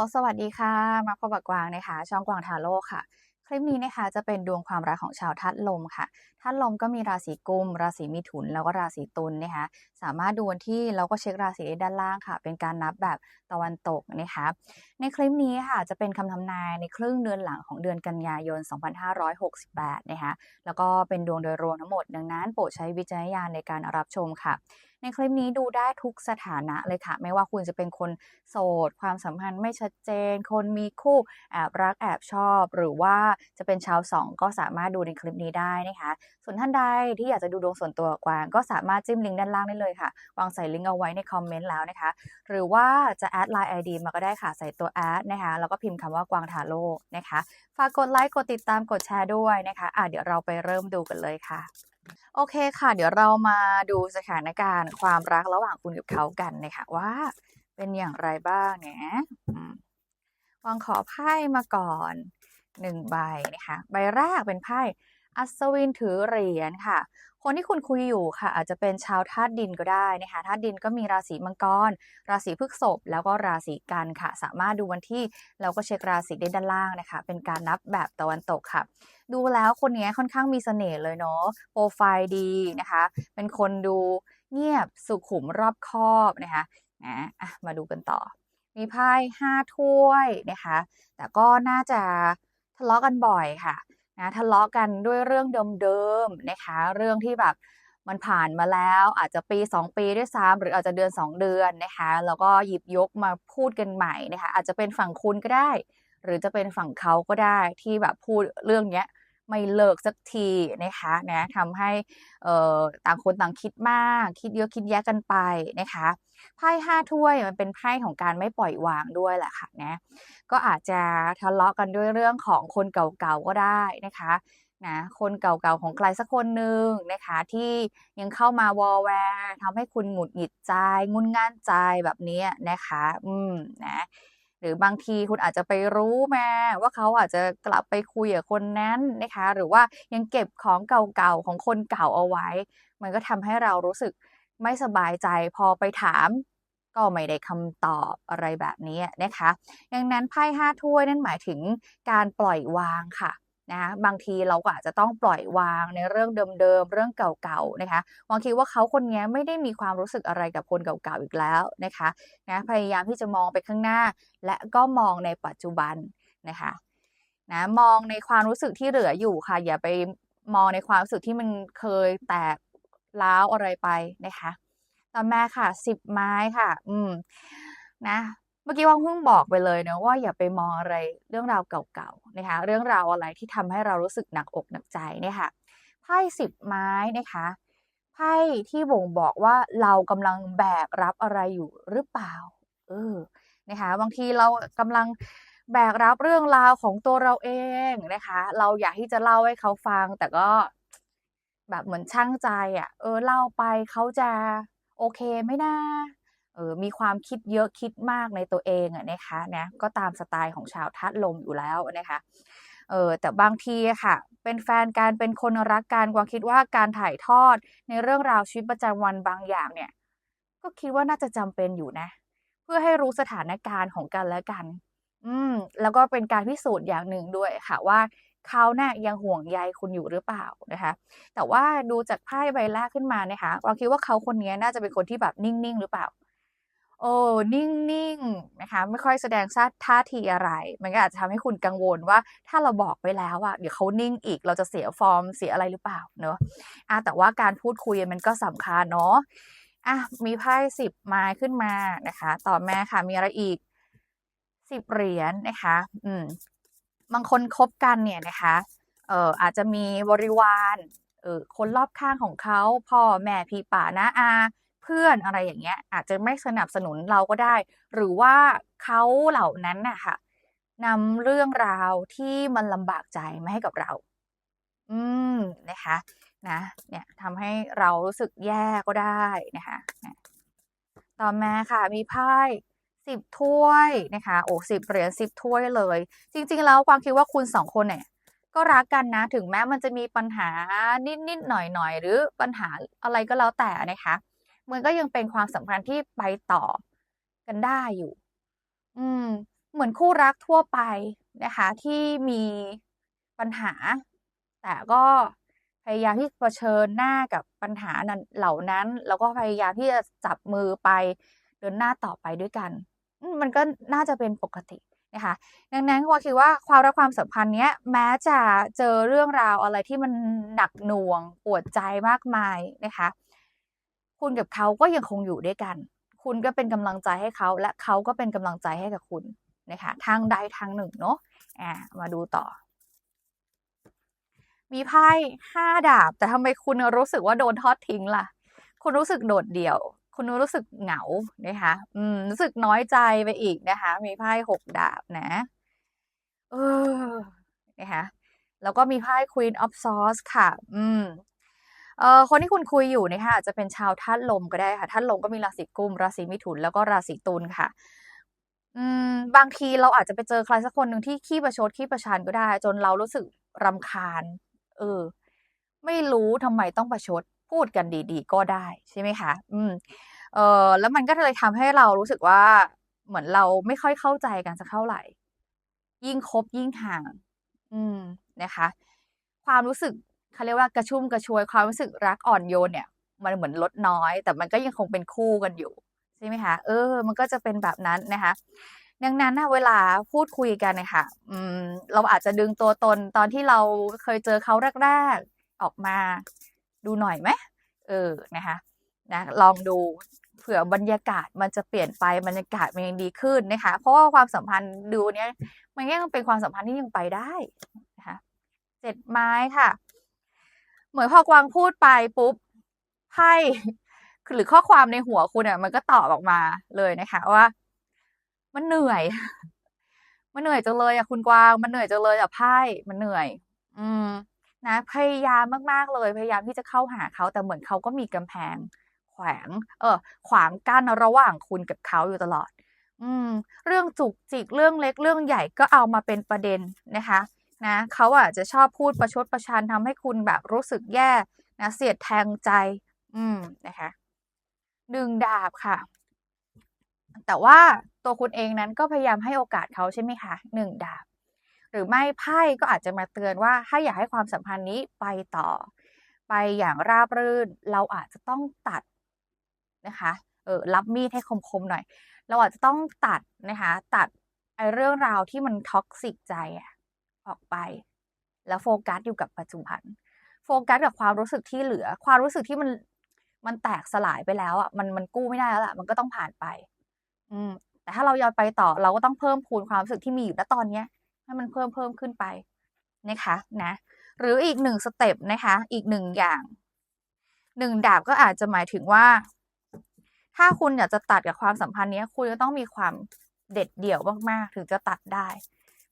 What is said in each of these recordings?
โหลสวัสดีค่ะ มาพบกับกวางนะคะ ช่องกวางทาโร่ค่ะ คลิปนี้นะคะจะเป็นดวงความรักของชาวธาตุลมค่ะธาตุลมก็มีราศีกุม ราศีมิถุน แล้วก็ราศีตุลนะคะ สามารถดูวันที่แล้วก็เช็คราศีได้ด้านล่างค่ะ เป็นการนับแบบตะวันตกนะคะ ในคลิปนี้ค่ะจะเป็นคำทำนายในครึ่งเดือนหลังของเดือนกันยายน 2568 นะคะ แล้วก็เป็นดวงโดยรวมทั้งหมด ดังนั้นโปรดใช้วิจารณญาณในการรับชมค่ะ ในคลิปนี้ดูได้ทุกสถานะเลยค่ะ ไม่ว่าคุณจะเป็นคนโสด ความสัมพันธ์ไม่ชัดเจน คนมีคู่แอบรักแอบชอบ หรือว่าจะเป็นชาวสองก็สามารถดูในคลิปนี้ได้นะคะ ส่วนท่านใดที่อยากจะดูดวงส่วนตัวกวางก็สามารถจิ้มลิงก์ด้านล่างได้เลยค่ะ วางใส่ลิงก์เอาไว้ในคอมเมนต์แล้วนะคะ หรือว่าจะแอดไลน์ ID มาก็ได้ค่ะใส่ตัวแอดนะคะแล้วก็พิมพ์คำว่ากวางทาโร่นะคะ ฝากกดไลค์กดติดตามกดแชร์ด้วยนะคะอะเดี๋ยวเราไปเริ่มดูกันเลยค่ะ โอเคค่ะ เดี๋ยวเรามาดูสถานการณ์ความรักระหว่างคุณกับเขากันนะคะว่าเป็นอย่างไรบ้างเนี่ยวางขอไพ่มาก่อนหนึ่งใบนะคะ ใบแรกเป็นไพ่อัศวินถือเหรียญค่ะ คนที่คุณคุยอยู่ค่ะ อาจจะเป็นชาวธาตุดินก็ได้นะคะธาตุดินก็มีราศีมังกร ราศีพฤษภแล้วก็ราศีกันค่ะ สามารถดูวันที่แล้วก็เช็คราศีได้ด้านล่างนะคะ เป็นการนับแบบตะวันตกค่ะ ดูแล้วคนนี้ค่อนข้างมีเสน่ห์เลยเนาะโปรไฟล์ดีนะคะ เป็นคนดูเงียบสุขุมรอบคอบนะคะนะอะมาดูกันต่อ มีไพ่ห้าถ้วยนะคะ แต่ก็น่าจะทะเลาะกันบ่อยค่ะ นะทะเลาะกันด้วยเรื่องเดิมๆนะคะ เรื่องที่แบบมันผ่านมาแล้ว อาจจะปี 2 ปีด้วยซ้ำหรืออาจจะเดือน 2 เดือนนะคะ แล้วก็หยิบยกมาพูดกันใหม่นะคะ อาจจะเป็นฝั่งคุณก็ได้ หรือจะเป็นฝั่งเขาก็ได้ที่แบบพูดเรื่องเนี้ย ไม่เลิกสักทีนะคะนะทำให้ต่างคนต่างคิดมาก คิดเยอะคิดแยะกันไปนะคะไพ่ห้าถ้วยมันเป็นไพ่ของการไม่ปล่อยวางด้วยแหละค่ะนะก็อาจจะทะเลาะกันด้วยเรื่องของคนเก่าๆก็ได้นะคะนะคนเก่าๆของใครสักคนหนึ่งนะคะที่ยังเข้ามาวอลแวร์ทำให้คุณหงุดหงิดใจงุนง่านใจแบบนี้นะคะ อืมนะ หรือบางทีคุณอาจจะไปรู้มาว่าเขาอาจจะกลับไปคุยกับคนนั้นนะคะ หรือว่ายังเก็บของเก่าๆของคนเก่าเอาไว้ มันก็ทำให้เรารู้สึกไม่สบายใจพอไปถามก็ไม่ได้คำตอบอะไรแบบนี้นะคะ ดังนั้นไพ่ห้าถ้วยนั่นหมายถึงการปล่อยวางค่ะ นะะบางทีเราก็อาจจะต้องปล่อยวางในเรื่องเดิมๆเรื่องเก่าๆนะคะบางทีว่าเขาคนนี้ไม่ได้มีความรู้สึกอะไรกับคนเก่าๆอีกแล้วนะคะนะพยายามที่จะมองไปข้างหน้า และก็มองในปัจจุบันนะคะนะมองในความรู้สึกที่เหลืออยู่ค่ะ อย่าไปมองในความรู้สึกที่มันเคยแตกล้าวอะไรไปนะคะ ต่อมาค่ะสิบไม้ค่ะ อืมนะ มื่อกี้ว่างเพิ่งบอกไปเลยนะว่าอย่าไปมองอะไรเรื่องราวเก่าๆนะคะ เรื่องราวอะไรที่ทำให้เรารู้สึกหนักอกหนักใจเนี่ยค่ะไพ่สิบไม้นะคะไพ่ที่บ่งบอกว่าเรากำลังแบกรับอะไรอยู่หรือเปล่า เออนะคะบางทีเรากำลังแบกรับเรื่องราวของตัวเราเองนะคะ เราอยากที่จะเล่าให้เขาฟัง แต่ก็แบบเหมือนช่างใจอะ เออเล่าไปเขาจะโอเคไหมนะ ออมีความคิดเยอะคิดมากในตัวเองอะนะคะนะก็ตามสไตล์ของชาวธาตุลมอยู่แล้วนะคะเออแต่บางทีค่ะ เป็นแฟนกันเป็นคนรักกันกวางคิดว่าการถ่ายทอดในเรื่องราวชีวิตประจำวันบางอย่างเนี่ย ก็คิดว่าน่าจะจำเป็นอยู่นะ เพื่อให้รู้สถานการณ์ของกันและกัน อืม แล้วก็เป็นการพิสูจน์อย่างหนึ่งด้วยค่ะว่าเขาเนะ่ยยังห่วงใยคุณอยู่หรือเปล่านะคะ แต่ว่าดูจากไพ่ใบแรกขึ้นมานะคะเราคิดว่าเขาคนนี้น่าจะเป็นคนที่แบบนิ่งๆหรือเปล่า โอ้นิ่งๆนะคะ ไม่ค่อยแสดงท่าทีอะไร มันก็อาจจะทำให้คุณกังวลว่าถ้าเราบอกไปแล้วอะเดี๋ยวเขานิ่งอีกเราจะเสียฟอร์มเสียอะไรหรือเปล่าเนอะอะแต่ว่าการพูดคุยมันก็สำคัญเนาะอะมีไพ่สิบไม้ขึ้นมานะคะ ต่อมาค่ะมีอะไรอีกสิบเหรียญนะคะ อืม บางคนคบกันเนี่ยนะคะ เอ่ออาจจะมีบริวาร เออคนรอบข้างของเขาพ่อแม่พี่ป่านะอา พื่อนอะไรอย่างเงี้ย อาจจะไม่สนับสนุนเราก็ได้ หรือว่าเขาเหล่านั้นนะคะนำเรื่องราวที่มันลำบากใจมาให้กับเรา อืมนะคะนะเนี่ยทำให้เรารู้สึกแย่ก็ได้นะคะต่อมาค่ะมีไพ่สิบถ้วยนะคะโอ้สิบเหรียญสิบถ้วยเลย จริง ๆ แล้วความคิดว่าคุณสองคนเนี่ยก็รักกันนะ ถึงแม้มันจะมีปัญหานิดๆหน่อยๆหรือปัญหาอะไรก็แล้วแต่นะคะ มันก็ยังเป็นความสัมพันธ์ที่ไปต่อกันได้อยู่ อืม เหมือนคู่รักทั่วไปนะคะ ที่มีปัญหา แต่ก็พยายามที่เผชิญหน้ากับปัญหานั้นเหล่านั้น แล้วก็พยายามที่จะจับมือไปเดินหน้าต่อไปด้วยกัน มันก็น่าจะเป็นปกตินะคะ ดังนั้นวาคิดว่าความรักความสัมพันธ์เนี้ย แม้จะเจอเรื่องราวอะไรที่มันหนักหน่วงปวดใจมากมายนะคะ คุณกับเขาก็ยังคงอยู่ด้วยกัน คุณก็เป็นกำลังใจให้เขา และเขาก็เป็นกำลังใจให้กับคุณนะคะทางใดทางหนึ่งเนาะอามาดูต่อ มีไพ่5ดาบ แต่ทำไมคุณรู้สึกว่าโดนทอดทิ้งล่ะ คุณรู้สึกโดดเดี่ยว คุณรู้สึกเหงานะคะอืมรู้สึกน้อยใจไปอีกนะคะ มีไพ่6ดาบนะ เออนะคะแล้วก็มีไพ่ Queen of Swords ค่ะ อืม เอ่อคนที่คุณคุยอยู่นะคะอาจจะเป็นชาวธาตุลมก็ได้ค่ะธาตุลมก็มีราศีกุม ราศีมิถุนแล้วก็ราศีตุลค่ะ อืมบางทีเราอาจจะไปเจอใครสักคนหนึ่งที่ขี้ประชดขี้ประชันก็ได้ จนเรารู้สึกรำคาญ เออ ไม่รู้ทำไมต้องประชดพูดกันดี ๆ ก็ได้ใช่ไหมคะ อืม เอ่อแล้วมันก็เลยทำให้เรารู้สึกว่าเหมือนเราไม่ค่อยเข้าใจกันสักเท่าไหร่ ยิ่งคบยิ่งห่าง อืมนะคะ ความรู้สึก เขาเรียกว่ากระชุ่มกระชวยความรู้สึกรักอ่อนโยนเนี่ย มันเหมือนลดน้อย แต่มันก็ยังคงเป็นคู่กันอยู่ใช่ไหมคะเออ มันก็จะเป็นแบบนั้นนะคะ ดังนั้นเวลาพูดคุยกันนะคะอืมเราอาจจะดึงตัวตนตอนที่เราเคยเจอเขาแรกๆออกมาดูหน่อยไหม?เออนะคะนะลองดูเผื่อบรรยากาศมันจะเปลี่ยนไปบรรยากาศมันยังดีขึ้นนะคะ เพราะว่าความสัมพันธ์ดูเนี้ยมันยังเป็นความสัมพันธ์ที่ยังไปได้นะคะ7ไม้ค่ะ เหมือนพอกวางพูดไปปุ๊บไพ่หรือข้อความในหัวคุณอะมันก็ตอบออกมาเลยนะคะว่า มันเหนื่อย มันเหนื่อยจังเลยอะคุณกวาง มันเหนื่อยจังเลยอะไพ่มันเหนื่อย อืม นะพยายามมากๆเลย พยายามที่จะเข้าหาเขาแต่เหมือนเขาก็มีกำแพง แขวง เออ ขวางกั้นระหว่างคุณกับเขาอยู่ตลอด อืม เรื่องจุกจิกเรื่องเล็กเรื่องใหญ่ก็เอามาเป็นประเด็นนะคะ นะเขาอะจจะชอบพูดประชดประชันทำให้คุณแบบรู้สึกแย่นะเสียดแทงใจ อืมนะคะ1ดาบค่ะ แต่ว่าตัวคุณเองนั้นก็พยายามให้โอกาสเขาใช่ไหมคะ1ดาบ หรือไม่ไพ่ก็อาจจะมาเตือนว่า ถ้าอยากให้ความสัมพันธ์นี้ไปต่อ ไปอย่างราบรื่น เราอาจจะต้องตัดนะคะเออรับมีดให้คมๆหน่อย เราอาจจะต้องตัดนะคะ ตัดไอ้เรื่องราวที่มัน toxic ใจอะ ออกไป แล้วโฟกัสอยู่กับปัจจุบัน โฟกัสกับความรู้สึกที่เหลือ ความรู้สึกที่มันมันแตกสลายไปแล้วอะมันมันกู้ไม่ได้แล้วแหละมันก็ต้องผ่านไป อืม แต่ถ้าเราอยากไปต่อเราก็ต้องเพิ่มพูนความรู้สึกที่มีอยู่ณตอนเนี้ยให้มันเพิ่มๆขึ้นไปนะคะนะ หรืออีก1สเต็ปนะคะ อีก1อย่าง1ดาบก็อาจจะหมายถึงว่า ถ้าคุณอยากจะตัดกับความสัมพันธ์นี้คุณจะต้องมีความเด็ดเดี่ยวมากๆ ถึงจะตัดได้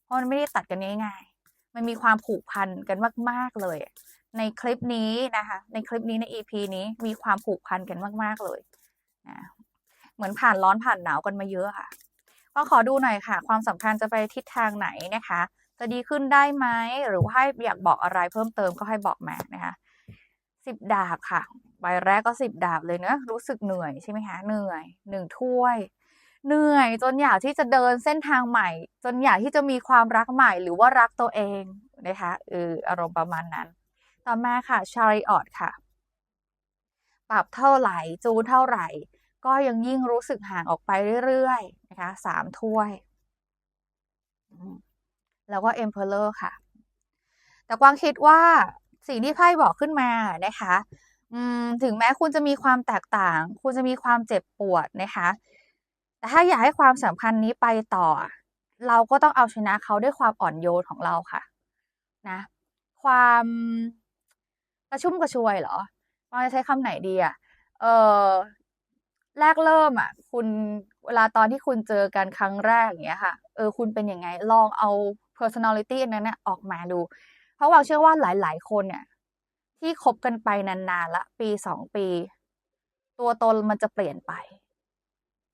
เพราะมันไม่ได้ตัดกันง่ายๆ มันมีความผูกพันกันมากๆเลย ในคลิปนี้นะคะ ในคลิปนี้ใน EP นี้มีความผูกพันกันมากๆเลยนะเหมือนผ่านร้อนผ่านหนาวกันมาเยอะค่ะ ก็ขอดูหน่อยค่ะ ความสัมพันธ์จะไปทิศทางไหนนะคะ จะดีขึ้นได้ไหมหรือว่าให้อยากบอกอะไรเพิ่มเติมก็ให้บอกมานะคะ10ดาบค่ะ ใบแรกก็10ดาบเลยเนะรู้สึกเหนื่อยใช่ไหมคะเหนื่อย1ถ้วย เหนื่อยจนอยากที่จะเดินเส้นทางใหม่ จนอยากที่จะมีความรักใหม่หรือว่ารักตัวเองนะคะเอออารมณ์ประมาณนั้น ต่อมาค่ะ Chariot ค่ะ ปรับเท่าไหร่ จูนเท่าไหร่ ก็ยังยิ่งรู้สึกห่างออกไปเรื่อยๆนะคะ3ถ้วย แล้วก็ Emperor ค่ะ แต่กวางคิดว่าสิ่งที่ไพ่บอกขึ้นมานะคะถึงแม้คุณจะมีความแตกต่าง คุณจะมีความเจ็บปวดนะคะ แต่ถ้าอยากให้ความสัมพันธ์นี้ไปต่อ เราก็ต้องเอาชนะเขาด้วยความอ่อนโยนของเราค่ะ นะ ความกระชุ่มกระชวยเหรอกวางจะใช้คำไหนดีอะเออแรกเริ่มอะคุณเวลาตอนที่คุณเจอกันครั้งแรกอย่างเงี้ยค่ะ เออ คุณเป็นยังไง ลองเอา personality นั้นนะออกมาดู เพราะกวางเชื่อว่าหลาย ๆ คนเนี่ย ที่คบกันไปนานๆล้วปี2ปี ตัวตนมันจะเปลี่ยนไป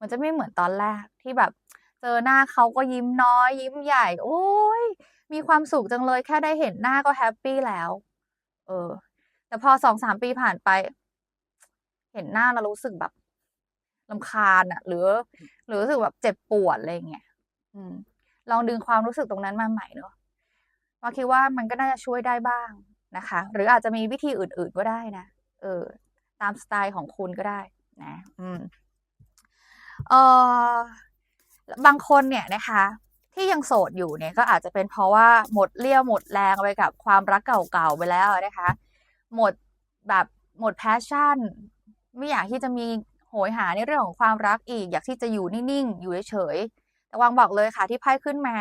มันจะไม่เหมือนตอนแรกที่แบบ เจอหน้าเขาก็ยิ้มน้อย ยิ้มใหญ่ โอ๊ยมีความสุขจังเลยแค่ได้เห็นหน้าก็แฮปปี้แล้ว เออ แต่พอ2-3ปีผ่านไป เห็นหน้าแล้วรู้สึกแบบรำคาญอะหรือ หรือรู้สึกแบบเจ็บปวดอะไรอย่างเงี้ยอืม ลองดึงความรู้สึกตรงนั้นมาใหม่เนาะว่าคิดว่ามันก็น่าจะช่วยได้บ้างนะคะ หรืออาจจะมีวิธีอื่น ๆก็ได้นะเออ ตามสไตล์ของคุณก็ได้ นะ อืม เออบางคนเนี่ยนะคะ ที่ยังโสดอยู่เนี่ยก็อาจจะเป็นเพราะว่าหมดเรี่ยวหมดแรงไปกับความรักเก่าๆไปแล้วนะคะ หมดแบบหมดแพชชั่น ไม่อยากที่จะมีโหยหาในเรื่องของความรักอีก อยากที่จะอยู่นิ่งๆ อยู่เฉยๆแต่วางบอกเลยค่ะที่ไพ่ขึ้นมา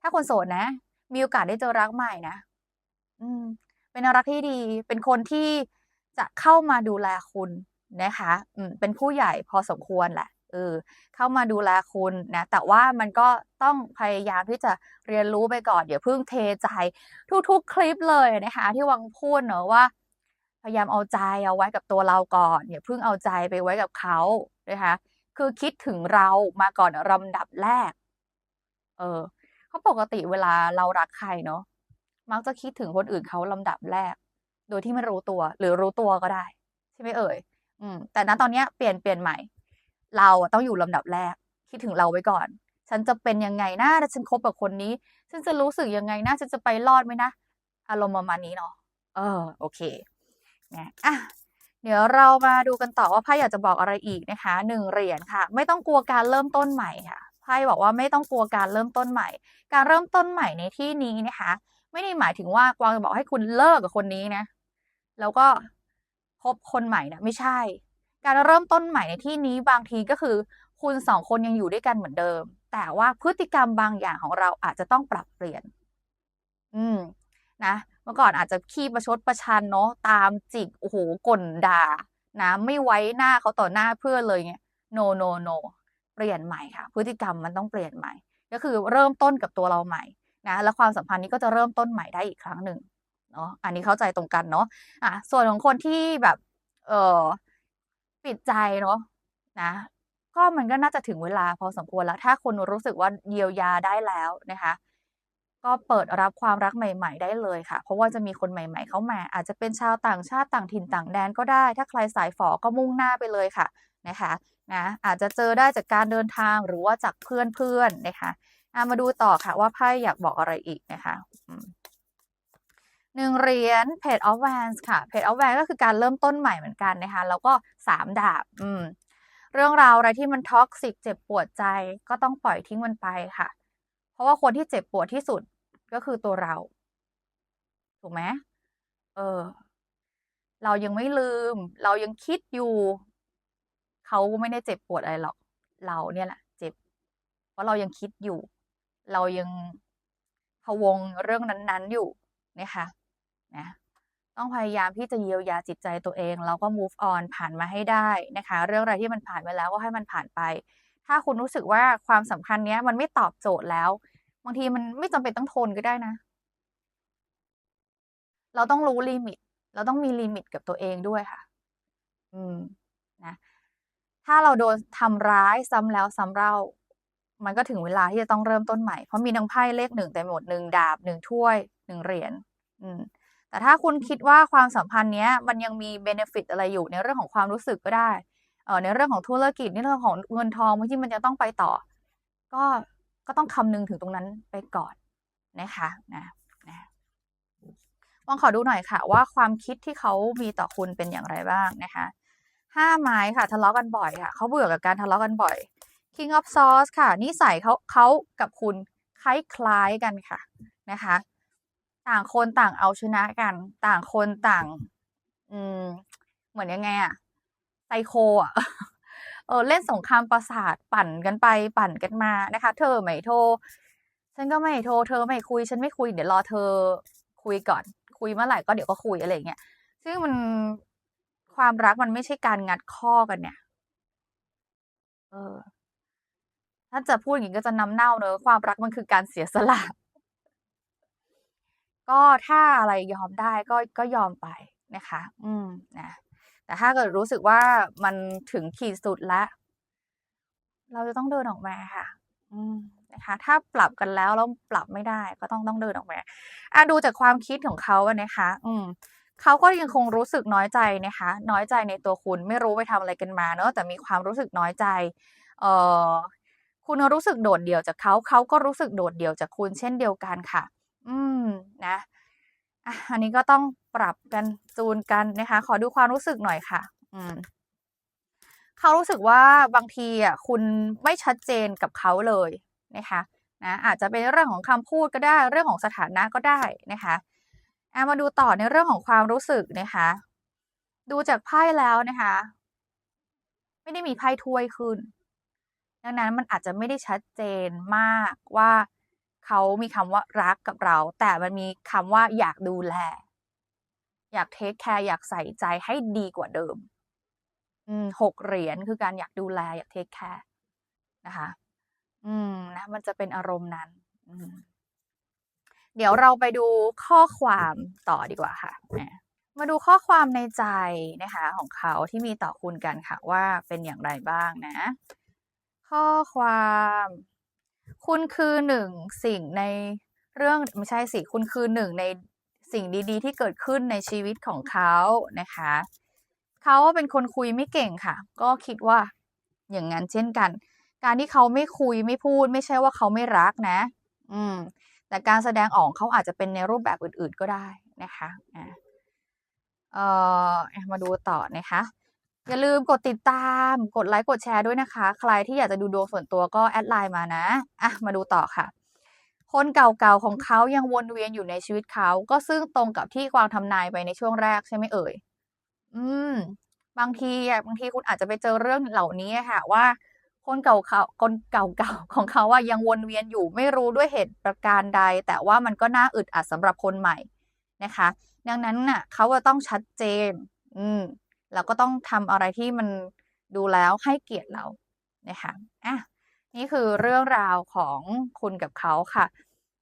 ถ้าคนโสดนะ มีโอกาสได้เจอรักใหม่นะ อืม เป็นรักที่ดี เป็นคนที่จะเข้ามาดูแลคุณนะคะ อืม เป็นผู้ใหญ่พอสมควรแหละ เออเข้ามาดูแลคุณนะแต่ว่ามันก็ต้องพยายามที่จะเรียนรู้ไปก่อนอย่าเพิ่งเทใจทุกๆ คลิปเลยนะคะที่วังพูดเนอะว่า พยายามเอาใจเอาไว้กับตัวเราก่อนอย่าเพิ่งเอาใจไปไว้กับเขานะคะคือคิดถึงเรามาก่อนลำดับแรก เออเพราะปกติเวลาเรารักใครเนาะมักจะคิดถึงคนอื่นเขาลำดับแรก โดยที่ไม่รู้ตัว หรือรู้ตัวก็ได้ ใช่ไหมเอ่ย อืม แต่ณตอนนี้เปลี่ยนเปลี่ยนใหม่ เราต้องอยู่ลำดับแรก คิดถึงเราไว้ก่อน ฉันจะเป็นยังไงนะถ้าฉันคบกับคนนี้ ฉันจะรู้สึกยังไงนะฉันจะไปรอดไหมนะ อารมณ์ประมาณนี้เนาะเออ โอเคนะอะเดี๋ยวเรามาดูกันต่อว่าไพ่อยากจะบอกอะไรอีกนะคะหนึ่งเหรียญค่ะ ไม่ต้องกลัวการเริ่มต้นใหม่ค่ะไพ่บอกว่าไม่ต้องกลัวการเริ่มต้นใหม่ การเริ่มต้นใหม่ในที่นี้นะคะ ไม่ได้หมายถึงว่ากวางจะบอกให้คุณเลิกกับคนนี้นะ แล้วก็พบคนใหม่นะไม่ใช่ การเริ่มต้นใหม่ในที่นี้บางทีก็คือ คุณสองคนยังอยู่ด้วยกันเหมือนเดิม แต่ว่าพฤติกรรมบางอย่างของเราอาจจะต้องปรับเปลี่ยน อืม นะเมื่อก่อนอาจจะขี้ประชดประชันเนาะตามจิกโอ้โหก่นด่า นะ ไม่ไว้หน้าเขาต่อหน้าเพื่อนเลยเงี้ย no no no เปลี่ยนใหม่ค่ะ พฤติกรรมมันต้องเปลี่ยนใหม่ ก็คือเริ่มต้นกับตัวเราใหม่นะแล้วความสัมพันธ์นี้ก็จะเริ่มต้นใหม่ได้อีกครั้งหนึ่งเนาะอันนี้เข้าใจตรงกันเนาะอะส่วนของคนที่แบบ เออ ปิดใจเนาะนะ ก็มันก็น่าจะถึงเวลาพอสมควรแล้ว ถ้าคุณรู้สึกว่าเยียวยาได้แล้วนะคะ ก็เปิดรับความรักใหม่ ๆ ได้เลยค่ะ เพราะว่าจะมีคนใหม่ ๆ เข้ามา อาจจะเป็นชาวต่างชาติต่างถิ่นต่างแดนก็ได้ ถ้าใครสายฝอก็มุ่งหน้าไปเลยค่ะนะคะนะอาจจะเจอได้จากการเดินทางหรือว่าจากเพื่อนๆนะคะะมาดูต่อค่ะว่าไพ่อยากบอกอะไรอีกนะคะอื หนึ่งเหรียญ Page of Wands ค่ะ Page of Wands ก็คือการเริ่มต้นใหม่เหมือนกันนะคะ แล้วก็สามดาบอืมเรื่องราวอะไรที่มันท็อกซิกเจ็บปวดใจก็ต้องปล่อยทิ้งมันไปค่ะ เพราะว่าคนที่เจ็บปวดที่สุดก็คือตัวเรา ถูกไหมเออ เรายังไม่ลืม เรายังคิดอยู่ เขาไม่ได้เจ็บปวดอะไรหรอก เราเนี่ยแหละเจ็บ เพราะเรายังคิดอยู่ เรายังพะวงเรื่องนั้น ๆอยู่นะคะ นะต้องพยายามที่จะเยียวยาจิตใจตัวเอง แล้วก็ move on ผ่านมาให้ได้นะคะ เรื่องอะไรที่มันผ่านไปแล้วก็ให้มันผ่านไป ถ้าคุณรู้สึกว่าความสัมพันธ์เนี้ยมันไม่ตอบโจทย์แล้ว บางทีมันไม่จำเป็นต้องทนก็ได้นะ เราต้องรู้ลิมิต เราต้องมีลิมิตกับตัวเองด้วยค่ะ อืมนะถ้าเราโดนทำร้ายซ้ำแล้วซ้ำเล่า มันก็ถึงเวลาที่จะต้องเริ่มต้นใหม่ เพราะมีทั้งไพ่เลขหนึ่งเต็มไปหมดหนึ่งดาบหนึ่งถ้วยหนึ่งเหรียญอืม แต่ถ้าคุณคิดว่าความสัมพันธ์เนี้ยมันยังมีเบเนฟิตอะไรอยู่ในเรื่องของความรู้สึกก็ได้เอ่อในเรื่องของธุรกิจในเรื่องของเงินทองที่มันจะต้องไปต่อ ก็ก็ต้องคำนึงถึงตรงนั้นไปก่อนนะคะนะนะลองขอดูหน่อยค่ะ ว่าความคิดที่เขามีต่อคุณเป็นอย่างไรบ้างนะคะห้าไม้ค่ะทะเลาะกันบ่อยค่ะเขาเบื่อกับการทะเลาะกันบ่อย King of Swords ค่ะนิสัยเขาเขากับคุณคล้ายๆกันค่ะนะคะ ต่างคนต่างเอาชนะกัน ต่างคนต่าง อืม เหมือนยังไงอะไซโคอะเออเล่นสงครามประสาทปั่นกันไปปั่นกันมานะคะ เธอไม่โทร ฉันก็ไม่โทร เธอไม่คุย ฉันไม่คุย เดี๋ยวรอเธอคุยก่อน คุยเมื่อไหร่ก็เดี๋ยวก็คุยอะไรเงี้ย ซึ่งมันความรักมันไม่ใช่การงัดข้อกันเนี่ย เออ ถ้าจะพูดอย่างงี้ก็จะน้ำเน่าเนาะความรักมันคือการเสียสละ ก็ถ้าอะไรยอมได้ก็ก็ยอมไปนะคะ อืมนะแต่ถ้าเกิดรู้สึกว่ามันถึงขีดสุดแล้วเราจะต้องเดินออกมาค่ะ อืมนะคะ ถ้าปรับกันแล้วแล้วปรับไม่ได้ ก็ต้องต้องเดินออกมาอาดูจากความคิดของเขาอะนะคะ อืมเขาก็ยังคงรู้สึกน้อยใจนะคะ น้อยใจในตัวคุณไม่รู้ไปทำอะไรกันมาเนาะแต่มีความรู้สึกน้อยใจ เอ่อคุณรู้สึกโดดเดี่ยวจากเขาเขาก็รู้สึกโดดเดี่ยวจากคุณเช่นเดียวกันค่ะ นะอะอันนี้ก็ต้องปรับกันจูนกันนะคะ ขอดูความรู้สึกหน่อยค่ะ อืมเขารู้สึกว่าบางทีอะคุณไม่ชัดเจนกับเขาเลยนะคะนะอาจจะเป็นเรื่องของคำพูดก็ได้ เรื่องของสถานะก็ได้นะคะอะมาดูต่อในเรื่องของความรู้สึกนะคะ ดูจากไพ่แล้วนะคะ ไม่ได้มีไพ่ถ้วยขึ้น ดังนั้นมันอาจจะไม่ได้ชัดเจนมากว่า เขามีคำว่ารักกับเรา แต่มันมีคำว่าอยากดูแล อยากเทคแคร์อยากใส่ใจให้ดีกว่าเดิมอืม6เหรียญคือการอยากดูแล อยากเทคแคร์นะคะ อืมนะมันจะเป็นอารมณ์นั้นอืมเดี๋ยวเราไปดูข้อความต่อดีกว่าค่ะอามาดูข้อความในใจนะคะ ของเขาที่มีต่อคุณกันค่ะว่าเป็นอย่างไรบ้างนะ ข้อความ คุณคือ1สิ่งในเรื่องไม่ใช่สิคุณคือ1ในสิ่งดีๆ ที่เกิดขึ้นในชีวิตของเขานะคะเขาเป็นคนคุยไม่เก่งค่ะ ก็คิดว่าอย่างงั้นเช่นกัน การที่เขาไม่คุยไม่พูด ไม่ใช่ว่าเขาไม่รักนะ อืม แต่การแสดงออกเขาอาจจะเป็นในรูปแบบอื่น ๆก็ได้นะคะอ่าเอ่อมาดูต่อนะคะ อย่าลืมกดติดตาม กดไลค์กดแชร์ด้วยนะคะ ใครที่อยากจะดูดวงส่วนตัวก็แอดไลน์มานะอะมาดูต่อค่ะ คนเก่าๆของเขายังวนเวียนอยู่ในชีวิตเขา ก็ซึ่งตรงกับที่กวางทำนายไปในช่วงแรกใช่ไหมเอ่ย?อืม บางทีอะบางทีคุณอาจจะไปเจอเรื่องเหล่านี้ค่ะ ว่าคนเก่าเขาคนเก่าๆของเขาอะยังวนเวียนอยู่ไม่รู้ด้วยเหตุประการใด แต่ว่ามันก็น่าอึดอัดสำหรับคนใหม่นะคะ ดังนั้นน่ะเขาจะต้องชัดเจน อืม เราก็ต้องทำอะไรที่มันดูแล้วให้เกียรติเรานะคะอะนี่คือเรื่องราวของคุณกับเขาค่ะ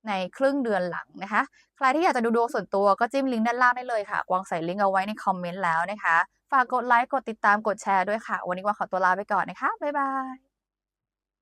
ในครึ่งเดือนหลังนะคะ ใครที่อยากจะดูดวงส่วนตัวก็จิ้มลิงก์ด้านล่างได้เลยค่ะ วางใส่ลิงก์เอาไว้ในคอมเมนต์แล้วนะคะ ฝากกดไลค์ กดติดตาม กดแชร์ด้วยค่ะ วันนี้วางขอตัวลาไปก่อนนะคะ บ๊ายบาย